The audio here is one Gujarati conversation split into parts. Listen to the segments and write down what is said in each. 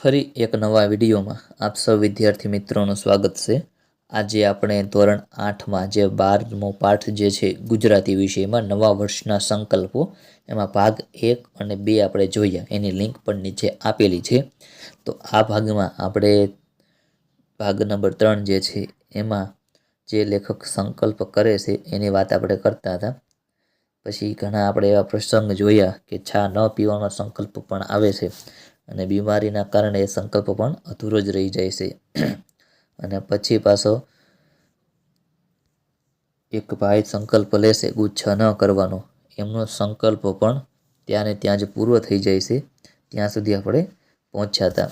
ફરી એક નવા વિડીયોમાં આપ સૌ વિદ્યાર્થી મિત્રોનું સ્વાગત છે. આજે આપણે ધોરણ આઠમાં જે બારમો પાઠ જે છે ગુજરાતી વિષયમાં નવા વર્ષના સંકલ્પો, એમાં ભાગ એક અને બે આપણે જોયા. એની લિંક પણ નીચે આપેલી છે. તો આ ભાગમાં આપણે ભાગ નંબર ત્રણ જે છે એમાં જે લેખક સંકલ્પ કરે છે એની વાત આપણે કરતા હતા. પછી ઘણા આપણે એવા પ્રસંગ જોયા કે ચા ન પીવાનો સંકલ્પ પણ આવે છે. અને બીમારીના કારણે એ સંકલ્પ પણ અધૂરો જ રહી જાય છે. અને પછી પાછો એક ભાઈ સંકલ્પ લેશે, ગુચ્છા ન કરવાનો. એમનો સંકલ્પ પણ ત્યાં ને ત્યાં જ પૂરો થઈ જાય છે. ત્યાં સુધી આપણે પહોંચ્યા હતા.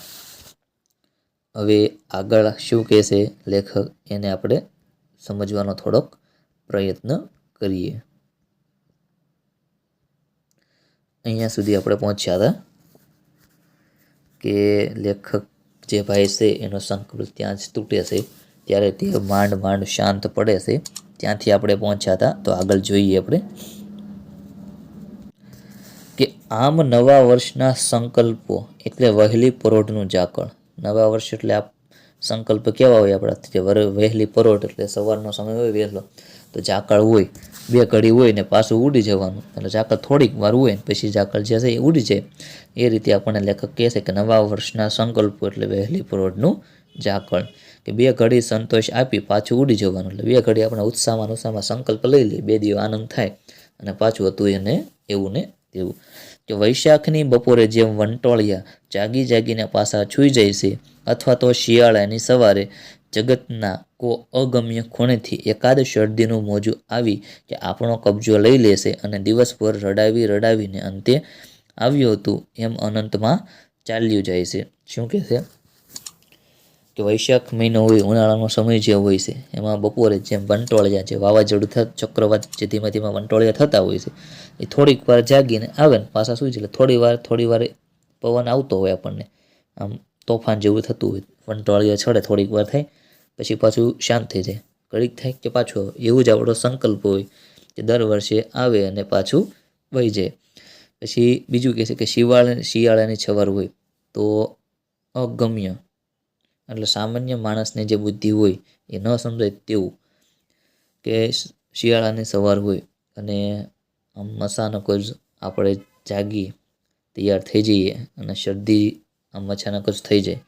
હવે આગળ શું કહેશે લેખક, એને આપણે સમજવાનો થોડોક પ્રયત્ન કરીએ. અહીંયા સુધી આપણે પહોંચ્યા હતા. કે લેખક જે ભાઈ છે, એનો સંકલ્પ ત્યાં જ તૂટે છે. ત્યારે તે માંડ માંડ શાંત પડે છે. ત્યાંથી આપણે પહોંચ્યા હતા. તો આગળ જોઈએ આપણે કે આમ નવા વર્ષના સંકલ્પો એટલે વહેલી પરોઢનું ઝાકળ. નવા વર્ષ એટલે આ સંકલ્પ કેવા હોય આપણા જે વહેલી પરોઢ એટલે સવારનો સમય હોય વહેલો. તો ઝાકળ હોય, બે ઘડી હોય ને પાછું ઉડી જવાનું. એટલે ઝાકળ થોડીક વાર હોય ને પછી ઝાકળ જે છે એ ઉડી જાય. એ રીતે આપણને લેખક કહે છે કે નવા વર્ષના સંકલ્પો એટલે વહેલી પરોઢનું ઝાકળ. કે બે ઘડી સંતોષ આપી પાછું ઉડી જવાનું. એટલે બે ઘડી આપણે ઉત્સાહમાં ઉત્સાહમાં સંકલ્પ લઈ લઈએ, બે દિવસ આનંદ થાય અને પાછું હતું એને એવું ને તેવું. કે વૈશાખની બપોરે જેમ વંટોળિયા જાગી જાગીને પાછા છૂઈ જાય છે, અથવા તો શિયાળાની સવારે જગતના કો અગમ્ય ખૂણેથી એકાદ શરદીનું મોજું આવી કે આપણો કબજો લઈ લેશે અને દિવસભર રડાવી રડાવીને અંતે આવ્યું હતું એમ અનંતમાં ચાલ્યું જાય છે. શું કહે છે? કે વૈશાખ મહિનો હોય, ઉનાળાનો સમય જે હોય છે, એમાં બપોરે જેમ વંટોળિયા જે વાવાઝોડું થ ચક્રવાત જે ધીમે ધીમે વંટોળિયા થતા હોય છે, એ થોડીક વાર જાગીને આવે ને પાછા સુઈ જાય. થોડી વાર થોડી વાર પવન આવતો હોય આપણને. આમ તોફાન જેવું થતું હોય, વંટોળિયા છડે થોડીક વાર થાય પછી પાછું શાંત થઈ જાય. ઘડીક થાય કે પાછો એવું જ આપણો સંકલ્પ હોય કે દર વર્ષે આવે અને પાછું વહી જાય. પછી બીજું કહે છે કે શિયાળા શિયાળાની છવાર હોય તો અગમ્ય, એટલે સામાન્ય માણસને જે બુદ્ધિ હોય એ ન સમજાય તેવું કે શિયાળાની સવાર હોય અને આમ અચાનક જ આપણે જાગીએ, તૈયાર થઈ જઈએ અને શરદી આમ અચાનક જ થઈ જાય.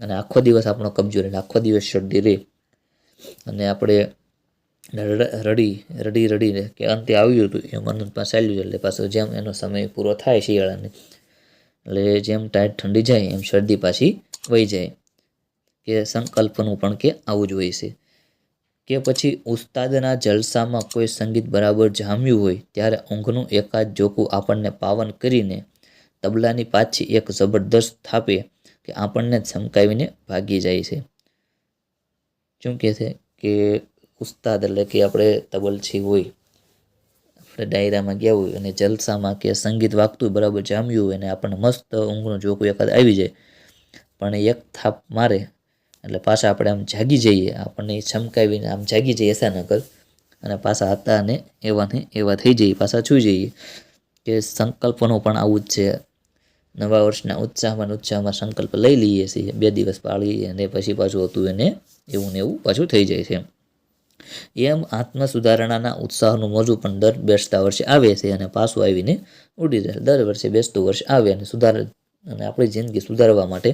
અને આખો દિવસ આપણો કબજો રહે, આખો દિવસ શરદી રહે. અને આપણે રડી રડી રડીને કે અંતે આવ્યું હતું, એમ અનંતમાં ચાલ્યું છે, એટલે પાછો જેમ એનો સમય પૂરો થાય શિયાળાને, એટલે જેમ ટાઈટ ઠંડી જાય, એમ શરદી પાછી વહી જાય. કે સંકલ્પનું પણ કે આવું જ હોય છે. કે પછી ઉસ્તાદના જલસામાં કોઈ સંગીત બરાબર જામ્યું હોય, ત્યારે ઊંઘનું એકાદ જોકું આપણને પાવન કરીને તબલાની પાછી એક જબરદસ્ત થાપે કે આપણને ચમકાવીને ભાગી જાય છે. શું કહે છે કે ઉસ્તાદ એટલે કે આપણે તબલછી હોય, આપણે ડાયરામાં ગયા હોય અને જલસામાં કે સંગીત વાગતું બરાબર જામ્યું હોય અને આપણને મસ્ત ઊંઘનું જોકું એકાદ આવી જાય, પણ એક થાપ મારે એટલે પાછા આપણે આમ જાગી જઈએ, આપણને ચમકાવીને આમ જાગી જઈએ અચાનક અને પાછા હતા અને એવાને એવા થઈ જઈએ, પાછા છૂઈ જઈએ. કે સંકલ્પનું પણ આવું જ છે. નવા વર્ષના ઉત્સાહમાં ઉત્સાહમાં સંકલ્પ લઈ લઈએ છીએ. બે દિવસ પાળીએ અને પછી પાછું હતું એને એવું ને એવું પાછું થઈ જાય છે. એમ આત્મ સુધારણાના ઉત્સાહનું મોજું પણ દર બેસતા વર્ષે આવે છે અને પાછું આવીને ઉડી જાય. દર વર્ષે બેસતું વર્ષ આવે અને સુધાર અને આપણી જિંદગી સુધારવા માટે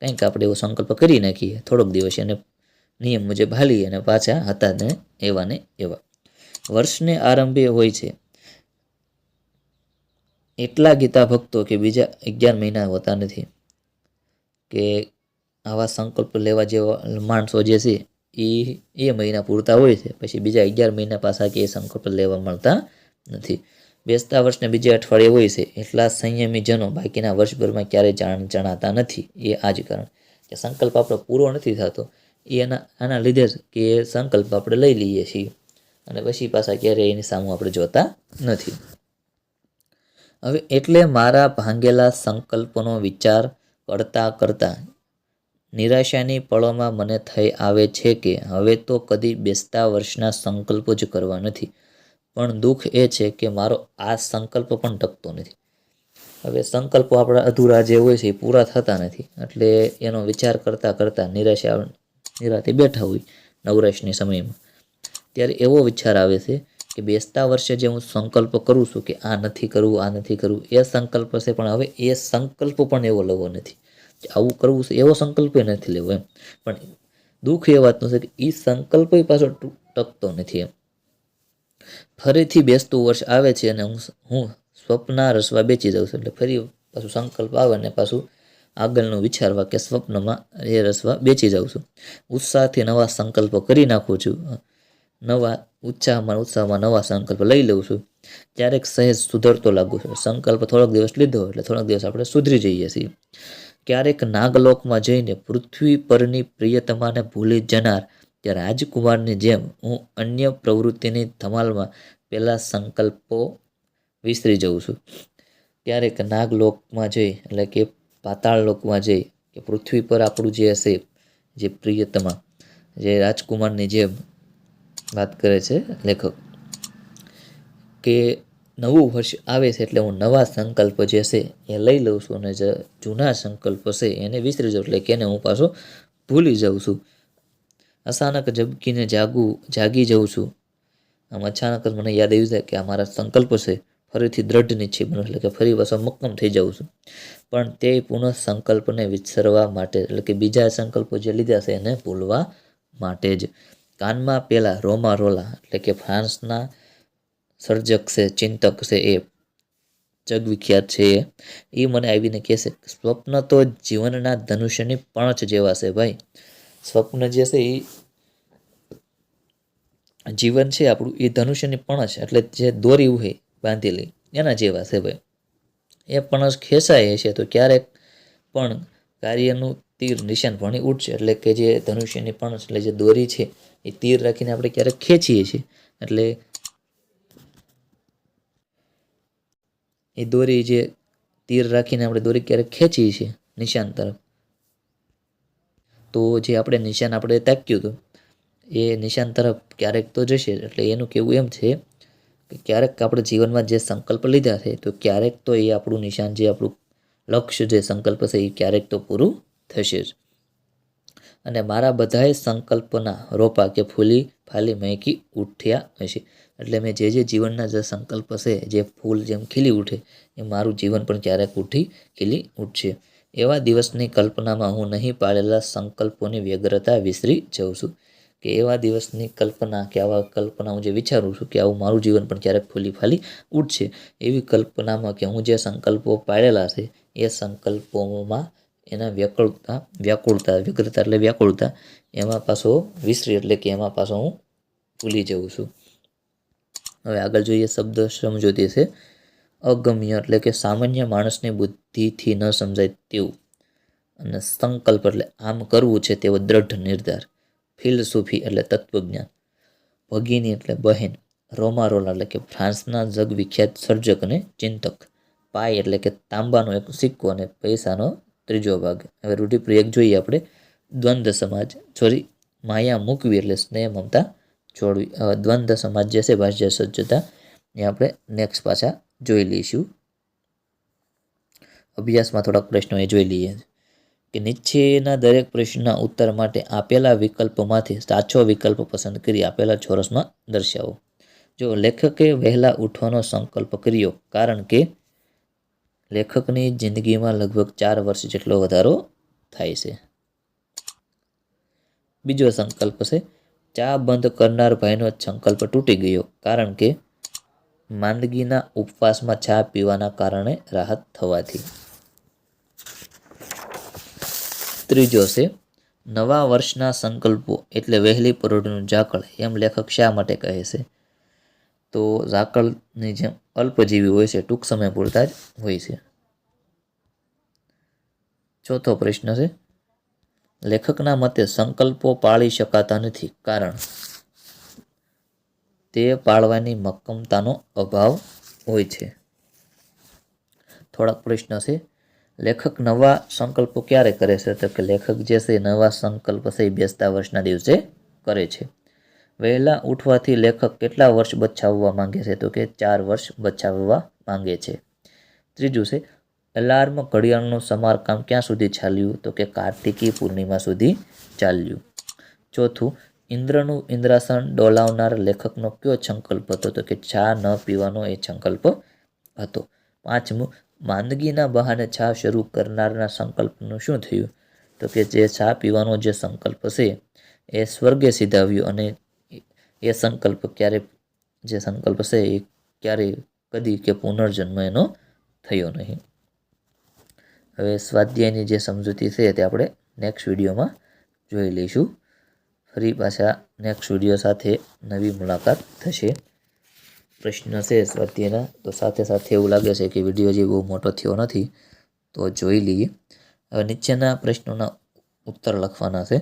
કંઈક આપણે એવો સંકલ્પ કરી નાખીએ. થોડોક દિવસ એને નિયમ મુજબ હાલીએ અને પાછા હતા ને એવા ને એવા. વર્ષને આરંભે હોય છે. એટલા ગીતા ભક્તો કે બીજા અગિયાર મહિના હોતા નથી કે આવા સંકલ્પ લેવા જેવા માણસો જે છે એ એ મહિના પૂરતા હોય છે, પછી બીજા અગિયાર મહિના પાછા કે એ સંકલ્પ લેવા મળતા નથી. બેસતા વર્ષને બીજે અઠવાડિયે હોય છે, એટલા સંયમી જનો બાકીના વર્ષભરમાં ક્યારેય જાણ, જણાતા નથી, એ આ જ કારણ કે સંકલ્પ આપણો પૂરો નથી થતો. એ એના, આના લીધે જ કે સંકલ્પ આપણે લઈ લઈએ છીએ અને પછી પાછા ક્યારેય એની સામું આપણે જોતા નથી. હવે એટલે મારા ભાંગેલા સંકલ્પનો વિચાર કરતાં કરતાં નિરાશાની પળોમાં મને થઈ આવે છે કે હવે તો કદી બેસતા વર્ષના સંકલ્પો જ કરવા નથી. પણ દુઃખ એ છે કે મારો આ સંકલ્પ પણ ટકતો નથી. હવે સંકલ્પો આપણા અધૂરા જે હોય છે એ પૂરા થતા નથી. એટલે એનો વિચાર કરતાં કરતાં નિરાશા, નિરાતે બેઠા હોય નવરાશની સમયમાં. ત્યારે એવો વિચાર આવે છે કે બેસતા વર્ષે જે હું સંકલ્પ કરું છું કે આ નથી કરવું, આ નથી કરવું, એ સંકલ્પ છે, પણ હવે એ સંકલ્પ પણ એવો લેવો નથી. આવું કરવું છે, એવો સંકલ્પ નથી લેવો એમ. પણ દુઃખ એ વાતનું છે કે એ સંકલ્પ પાછો ટકતો નથી એમ. ફરીથી બેસતું વર્ષ આવે છે અને હું હું સ્વપ્ના રસવા બેચી જાઉં છું, એટલે ફરી પાછું સંકલ્પ આવે ને પાછું આગળનું વિચારવા કે સ્વપ્નમાં એ રસવા બેચી જાઉં છું. ઉત્સાહથી નવા સંકલ્પો કરી નાખું છું. નવા ઉત્સાહમાં ઉત્સાહમાં નવા સંકલ્પ લઈ લઉં છું. ક્યારેક સહેજ સુધરતો લાગુ છું. સંકલ્પ થોડોક દિવસ લીધો એટલે થોડાક દિવસ આપણે સુધરી જઈએ છીએ. ક્યારેક નાગલોકમાં જઈને પૃથ્વી પરની પ્રિયતમાને ભૂલી જનાર કે રાજકુમારની જેમ હું અન્ય પ્રવૃત્તિની ધમાલમાં પહેલાં સંકલ્પો વિસરી જઉં છું. ક્યારેક નાગલોકમાં જઈ એટલે કે પાતાળ લોકમાં જઈ કે પૃથ્વી પર આપણું જે હશે, જે પ્રિયતમા, જે રાજકુમારની જેમ વાત કરે છે લેખક, કે નવું વર્ષ આવે છે એટલે હું નવા સંકલ્પ જે છે એ લઈ લઉં છું અને જે જૂના સંકલ્પ છે એને વિસરી જાઉં એટલે કે એને હું પાછો ભૂલી જાઉં છું. અચાનક જબકીને જાગું, જાગી જાઉં છું. આમ અચાનક જ મને યાદ આવી જાય કે આ મારા સંકલ્પ છે, ફરીથી દ્રઢ નિશ્ચય બનો એટલે કે ફરી પાછો મક્કમ થઈ જાઉં છું. પણ તે પુનઃ સંકલ્પને વિસરવા માટે એટલે કે બીજા સંકલ્પો જે લીધા છે એને ભૂલવા માટે જ. કાનમાં પેલા રોમા રોલા, એટલે કે ફ્રાન્સના સર્જક છે, ચિંતક છે એ, જગવિખ્યાત છે એ. એ મને આવીને કહેશે સ્વપ્ન તો જીવનના ધનુષ્યની પણચ જેવા છે ભાઈ. સ્વપ્ન જે છે એ જીવન છે આપણું એ ધનુષ્યની પણછ, એટલે જે દોરી હોય બાંધેલી, એના જેવા છે ભાઈ. એ પણછ ખેંચાય છે તો ક્યારેક પણ કાર્યનું તીર નિશાન ભણી ઉઠશે. એટલે કે જે ધનુષ્યની પણ, એટલે જે દોરી છે, એ તીર રાખીને આપણે ક્યારેક ખેંચીએ છીએ. એટલે એ દોરી જે તીર રાખીને આપણે દોરી ક્યારેક ખેંચીએ છીએ, નિશાન તરફ. તો જે આપણે નિશાન આપણે તાક્યું હતું, એ નિશાન તરફ ક્યારેક તો જશે. એટલે એનું કહેવું એમ છે કે ક્યારેક આપણે જીવનમાં જે સંકલ્પ લીધા છે, તો ક્યારેક તો એ આપણું નિશાન, જે આપણું લક્ષ્ય જે સંકલ્પ છે એ ક્યારેક તો પૂરું થશે જ. અને મારા બધાએ સંકલ્પના રોપા કે ફૂલી ફાલી મહેકી ઉઠ્યા હશે. એટલે મેં જે જે જીવનના જે સંકલ્પ છે, જે ફૂલ જેમ ખીલી ઉઠે, એ મારું જીવન પણ ક્યારેક ઉઠી ખીલી ઉઠશે. એવા દિવસની કલ્પનામાં હું નહીં પાળેલા સંકલ્પોની વ્યગ્રતા વિસરી જાઉં છું. કે એવા દિવસની કલ્પના કે આવા કલ્પના હું જે વિચારું છું કે આવું મારું જીવન પણ ક્યારેક ફૂલી ફાલી ઉઠશે. એવી કલ્પનામાં કે હું જે સંકલ્પો પાડેલા છે, એ સંકલ્પોમાં એના વ્યાકુળતા વ્યાકુળતા, વ્યગ્રતા એટલે વ્યાકુળતા, એમાં પાછો વિસરી એટલે કે એમાં પાછો હું ભૂલી જઉં છું. હવે આગળ જોઈએ શબ્દ સમજોતી છે. અગમ્ય એટલે કે સામાન્ય માણસની બુદ્ધિથી ન સમજાય તેવું. અને સંકલ્પ એટલે આમ કરવું છે તેવો દ્રઢ નિર્ધાર. ફિલસૂફી એટલે તત્વજ્ઞાન. ભગીની એટલે બહેન. રોમા રોલા એટલે કે ફ્રાન્સના જગવિખ્યાત સર્જક અને ચિંતક. પાય એટલે કે તાંબાનો એક સિક્કો અને પૈસાનો ત્રીજો ભાગ. હવે રૂઢિપ્રયોગ જોઈએ આપણે. દ્વંદ્વ સમાજ. સોરી, માયા મૂકવી એટલે સ્નેહ, મમતા છોડવી હવે દ્વંદ્વ સમાજ જે છે, ભાષ્ય સજ્જતા. એ આપણે નેક્સ્ટ પાછા જોઈ લઈશું. અભ્યાસમાં થોડાક પ્રશ્નો એ જોઈ લઈએ. કે નીચેના દરેક પ્રશ્નના ઉત્તર માટે આપેલા વિકલ્પમાંથી સાચો વિકલ્પ પસંદ કરી આપેલા ચોરસમાં દર્શાવો. જો લેખકે વહેલા ઉઠવાનો સંકલ્પ કર્યો, કારણ કે લેખકની જિંદગીમાં લગભગ ચાર વર્ષ જેટલો વધારો થાય છે. બીજો સંકલ્પ છે, ચા બંધ કરનાર ભાઈનો સંકલ્પ તૂટી ગયો, કારણ કે માંદગીના ઉપવાસમાં ચા પીવાના કારણે રાહત થવાથી. ત્રીજો છે, નવા વર્ષના સંકલ્પો એટલે વહેલી પરોઢનું ઝાકળ, એમ લેખક શા માટે કહે છે? તો ઝાકળની જેમ અલ્પજીવી હોય છે, ટૂંક સમય પૂરતા જ હોય છે. ચોથો પ્રશ્ન છે, લેખકના મતે સંકલ્પો પાળી શકાતા નથી, કારણ તે પાળવાની મક્કમતાનો અભાવ હોય છે. થોડાક પ્રશ્ન છે લેખક નવા સંકલ્પો ક્યારે કરે છે? તો કે લેખક જે છે નવા સંકલ્પ છે બેસતા વર્ષના દિવસે કરે છે. વહેલા ઉઠવાથી લેખક કેટલા વર્ષ બચાવવા માંગે છે? તો કે ચાર વર્ષ બચાવવા માંગે છે. ત્રીજું છે, એલાર્મ ઘડિયાળનું સમારકામ ક્યાં સુધી ચાલ્યું? તો કે કાર્તિકી પૂર્ણિમા સુધી ચાલ્યું. ચોથું, ઇન્દ્રનું ઇન્દ્રાસન ડોલાવનાર લેખકનો કયો સંકલ્પ હતો? તો કે ચા ન પીવાનો એ સંકલ્પ હતો. પાંચમું માંદગીના બહાને ચા શરૂ કરનારના સંકલ્પનું શું થયું? તો કે જે ચા પીવાનો જે સંકલ્પ છે, એ સ્વર્ગે સીધાવ્યું અને એ સંકલ્પ ક્યારે, જે સંકલ્પ છે એ ક્યારે કદી કે પુનર્જન્મ એનો થયો નહીં. હવે સ્વાધ્યાયની જે સમજૂતી છે તે આપણે નેક્સ્ટ વિડીયોમાં જોઈ લઈશું. ફરી પાછા નેક્સ્ટ વીડિયો સાથે નવી મુલાકાત થશે. પ્રશ્ન છે સ્વાધ્યાયના, તો સાથે સાથે એવું લાગે છે કે વીડિયો જે બહુ મોટો થયો નથી, તો જોઈ લઈએ. હવે નીચેના પ્રશ્નોના ઉત્તર લખવાના છે.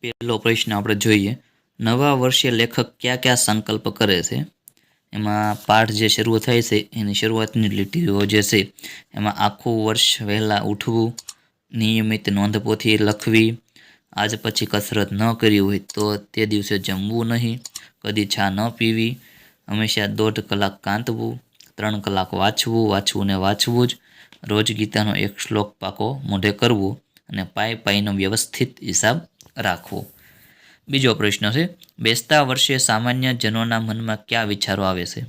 પહેલો પ્રશ્ન આપણે જોઈએ. નવા વર્ષે લેખક કયા કયા સંકલ્પ કરે છે? એમાં પાઠ જે શરૂ થાય છે, એની શરૂઆતની લીટીઓ જે છે, એમાં આખું વર્ષ વહેલા ઉઠવું, નિયમિત નોંધપોથી લખવી આજ પછી કસરત ન કરી હોય તો તે દિવસે જમવું નહીં, કદી ચા ન પીવી. હંમેશા દોઢ કલાક કાંતવું, ત્રણ કલાક વાંચવું વાંચવું ને વાંચવું જ. રોજ ગીતાનો એક શ્લોક પાકો મોઢે કરવું અને પાય પાયનો વ્યવસ્થિત હિસાબ રાખવો. બીજો પ્રશ્ન છે, બેસતા વર્ષે સામાન્ય જનોના મનમાં કયા વિચારો આવે છે?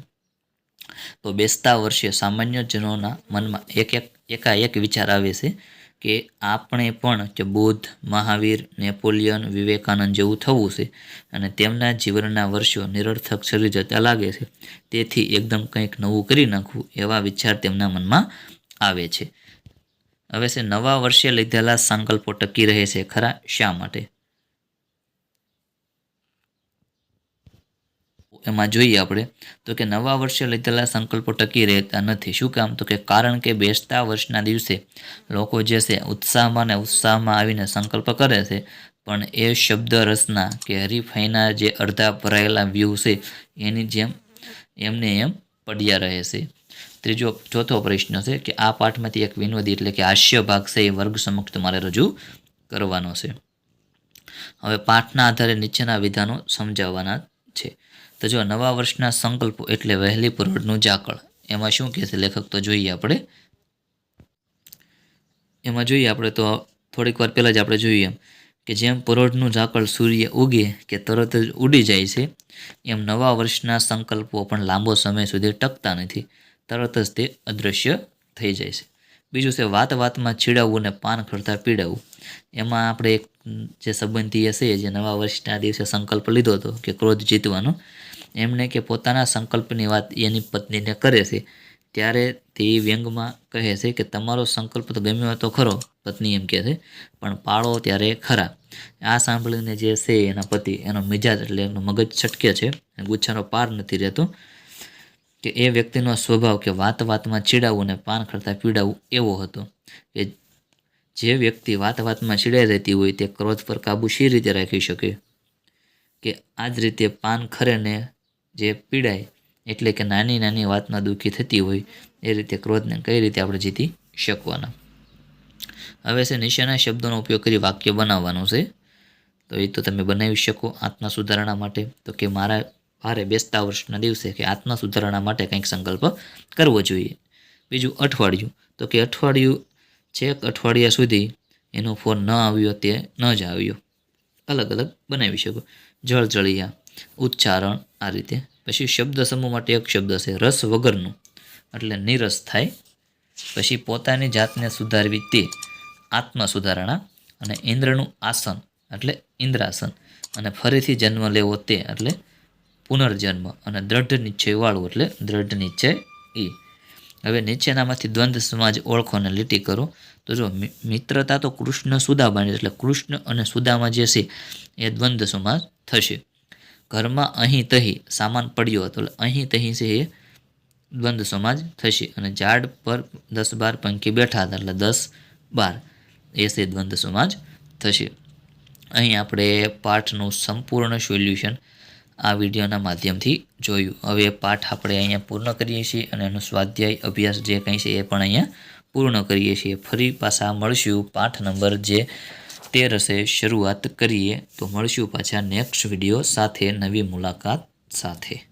તો બેસતા વર્ષે સામાન્ય જનોના મનમાં એક એક, એકાએક વિચાર આવે છે કે આપણે પણ કે બુદ્ધ, મહાવીર, નેપોલિયન, વિવેકાનંદ જેવું થવું છે અને તેમના જીવનના વર્ષો નિરર્થક શરીર જતા લાગે છે. તેથી એકદમ કંઈક નવું કરી નાખવું એવા વિચાર તેમના મનમાં આવે છે. હવે છે નવા વર્ષે લીધેલા સંકલ્પો ટકી રહે છે ખરા? શા માટે? એમાં જોઈએ આપણે, તો કે નવા વર્ષે લીધેલા સંકલ્પો ટકી રહેતા નથી. શું કામ? તો કે કારણ કે બેસતા વર્ષના દિવસે લોકો જે છે ઉત્સાહમાં ને ઉત્સાહમાં આવીને સંકલ્પ કરે છે, પણ એ શબ્દ રસના કે હરીફાઈના જે અડધા ભરાયેલા વ્યૂ છે, એની જેમ એમને એમ પડ્યા રહે છે. ત્રીજો, ચોથો પ્રશ્ન છે કે આ પાઠમાંથી એક વિનોદી એટલે કે હાસ્ય ભાગ છે એ વર્ગ સમક્ષ તમારે રજૂ કરવાનો છે. હવે પાઠના આધારે નીચેના વિધાનો સમજાવવાના છે. તો જો નવા વર્ષના સંકલ્પો એટલે વહેલી પરોઢનું ઝાકળ. એમાં શું કહે છે લેખક? તો જોઈએ આપણે. એમાં જોઈએ આપણે તો થોડીક વાર પહેલાં જ આપણે જોઈએ એમ કે જેમ પરોઢનું ઝાકળ સૂર્ય ઉગે કે તરત જ ઉડી જાય છે, એમ નવા વર્ષના સંકલ્પો પણ લાંબો સમય સુધી ટકતા નથી. તરત જ તે અદૃશ્ય થઈ જાય છે. બીજું છે વાત વાતમાં છીડાવવું અને પાન ખરતા પીડાવવું એમાં આપણે એક જે સંબંધી છે જે નવા વર્ષના દિવસે સંકલ્પ લીધો હતો કે ક્રોધ જીતવાનો એમણે કે પોતાના સંકલ્પની વાત એની પત્નીને કરે છે. ત્યારે તે વ્યંગમાં કહે છે કે તમારો સંકલ્પ તો ગમ્યો તો ખરો, પત્ની એમ કહે છે, પણ પાળો ત્યારે ખરા. આ સાંભળીને જે છે એના પતિ એનો મિજાજ એટલે એનો મગજ છટકે છે ગુચ્છાનો પાર નથી રહેતો કે એ વ્યક્તિનો સ્વભાવ કે વાત વાતમાં ચીડાવવું ને પાન ખરતા પીડાવવું એવો હતો. કે જે વ્યક્તિ વાત વાતમાં ચીડાઈ રહેતી હોય તે ક્રોધ પર કાબુ શી રીતે રાખી શકે? કે આ જ રીતે પાન ખરે ને જે પીડાય, એટલે કે નાની નાની વાતમાં દુઃખી થતી હોય, એ રીતે ક્રોધને કઈ રીતે આપણે જીતી શકવાના? હવે છે નિશાના શબ્દોનો ઉપયોગ કરી વાક્ય બનાવવાનું છે. તો એ તો તમે બનાવી શકો આત્મા સુધારણા માટે. તો કે મારા ભારે બેસતા વર્ષના દિવસે કે આત્મા સુધારણા માટે કંઈક સંકલ્પ કરવો જોઈએ. બીજું અઠવાડિયું. તો કે અઠવાડિયું છેક અઠવાડિયા સુધી એનો ફોન ન આવ્યો તે ન જ આવ્યો. અલગ અલગ બનાવી શકો. જળજળિયા, ઉચ્ચારણ આ રીતે. પછી શબ્દ સમૂહ માટે એક શબ્દ છે રસ વગરનું. એટલે નિરસ થાય. પછી પોતાની જાતને સુધારવી તે આત્મ સુધારણા અને ઇન્દ્રનું આસન એટલે ઇન્દ્રાસન. અને ફરીથી જન્મ લેવો તે એટલે પુનર્જન્મ અને દ્રઢ નિશ્ચયવાળું એટલે દ્રઢ નિશ્ચય એ. હવે નીચેનામાંથી દ્વંદ્વ સમાજ ઓળખો અને લીટી કરો. તો જો મિત્રતા તો કૃષ્ણ સુદામાની એટલે કૃષ્ણ અને સુદામા જે છે એ દ્વંદ્વ સમાજ થશે. ઘરમાં અહીં તહી સામાન પડ્યો હતો. અહીં તહી છે એ દ્વંદ્વ સમાજ થશે. અને ઝાડ પર દસ બાર પંખી બેઠા હતા. એટલે દસ બાર એ છે દ્વંદ્વ સમાજ થશે. અહીં આપણે પાઠનું સંપૂર્ણ સોલ્યુશન આ વિડીયોના માધ્યમથી જોયું. હવે પાઠ આપણે અહીંયા પૂર્ણ કરીએ છીએ અને એનો સ્વાધ્યાય અભ્યાસ જે કંઈ છે એ પણ અહીંયા પૂર્ણ કરીએ છીએ. ફરી પાછા મળશું પાઠ નંબર જે તેર હશે શરૂઆત કરીએ. તો મળશું પાછા નેક્સ્ટ વીડિયો સાથે. નવી મુલાકાત સાથે.